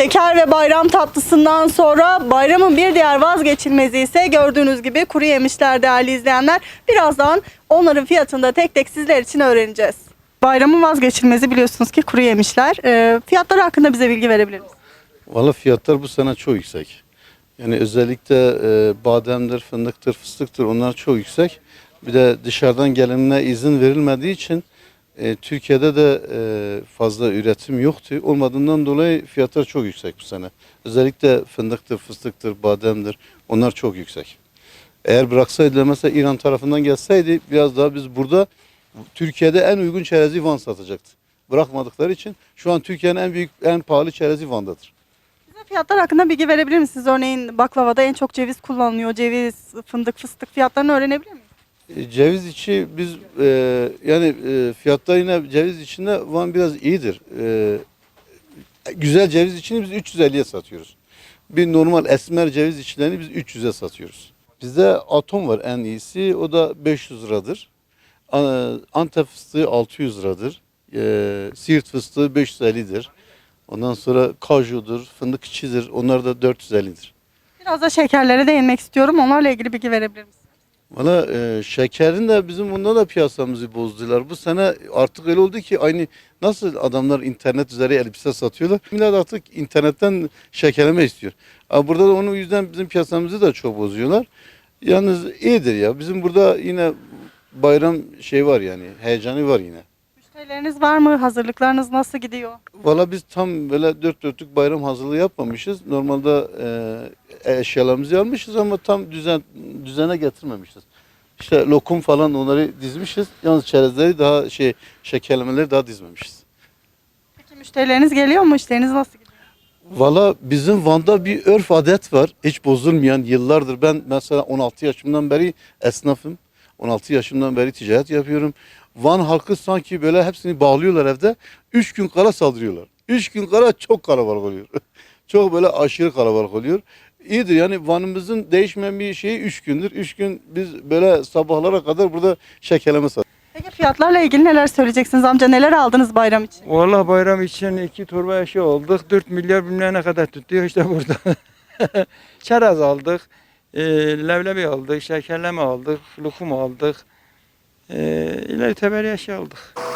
Şeker ve bayram tatlısından sonra bayramın bir diğer vazgeçilmezi ise gördüğünüz gibi kuru yemişler değerli izleyenler. Birazdan onların fiyatını da tek tek sizler için öğreneceğiz. Bayramın vazgeçilmezi biliyorsunuz ki kuru yemişler. Ee, fiyatları hakkında bize bilgi verebilir misiniz? Valla fiyatlar bu sene çok yüksek. Yani özellikle e, bademdir, fındıktır, fıstıktır onlar çok yüksek. Bir de dışarıdan gelenine izin verilmediği için e, Türkiye'de de e, fazla üretim yoktu. Olmadığından dolayı fiyatlar çok yüksek bu sene. Özellikle fındıktır, fıstıktır, bademdir onlar çok yüksek. Eğer bıraksaydı mesela İran tarafından gelseydi biraz daha biz burada Türkiye'de en uygun çerezi Van satacaktı. Bırakmadıkları için şu an Türkiye'nin en büyük, en pahalı çerezi Van'dadır. Bize fiyatlar hakkında bilgi verebilir misiniz? Örneğin baklavada en çok ceviz kullanılıyor. Ceviz, fındık, fıstık fiyatlarını öğrenebilir miyiz? Ceviz içi biz e, yani e, fiyatlar yine ceviz içinde Van biraz iyidir. E, güzel ceviz içini biz 350'ye satıyoruz. Bir normal esmer ceviz içlerini biz 300'e satıyoruz. Bizde atom var en iyisi o da 500 liradır. Antep fıstığı 600 liradır. E, Siirt fıstığı 550'dir. Ondan sonra kajudur, fındık içidir. Onlar da 450'dir. Biraz da şekerlere değinmek istiyorum. Onlarla ilgili bilgi verebilir misiniz? Valla e, şekerin de bizim bunda da piyasamızı bozdular. Bu sene artık öyle oldu ki aynı nasıl adamlar internet üzeri elbise satıyorlar. Millet artık internetten şekerleme istiyor. Ama burada da onun yüzden bizim piyasamızı da çok bozuyorlar. Yalnız iyidir ya. Bizim burada yine bayram şey var yani heyecanı var yine. Müşterileriniz var mı? Hazırlıklarınız nasıl gidiyor? Valla biz tam böyle dört dörtlük bayram hazırlığı yapmamışız. Normalde e, eşyalarımızı almışız ama tam düzen düzene getirmemişiz. İşte lokum falan onları dizmişiz. Yalnız çerezleri daha şey şekerlemeleri daha dizmemişiz. Peki müşterileriniz geliyor mu? İşleriniz nasıl gidiyor? Valla bizim Van'da bir örf adet var. Hiç bozulmayan yıllardır. Ben mesela 16 yaşımdan beri esnafım. 16 yaşımdan beri ticaret yapıyorum. Van halkı sanki böyle hepsini bağlıyorlar evde. 3 gün kala saldırıyorlar. 3 gün kala çok kalabalık oluyor. çok böyle aşırı kalabalık oluyor. İyidir yani Van'ımızın değişmeyen bir şeyi 3 gündür. 3 gün biz böyle sabahlara kadar burada şekerleme satıyoruz. Peki fiyatlarla ilgili neler söyleyeceksiniz amca? Neler aldınız bayram için? Vallahi bayram için iki torba eşya aldık. 4 milyar bilmem ne kadar tutuyor işte burada. Çerez aldık. E, leblebi aldık. Şekerleme aldık. Lokum aldık. E, ileri teberi eşya aldık.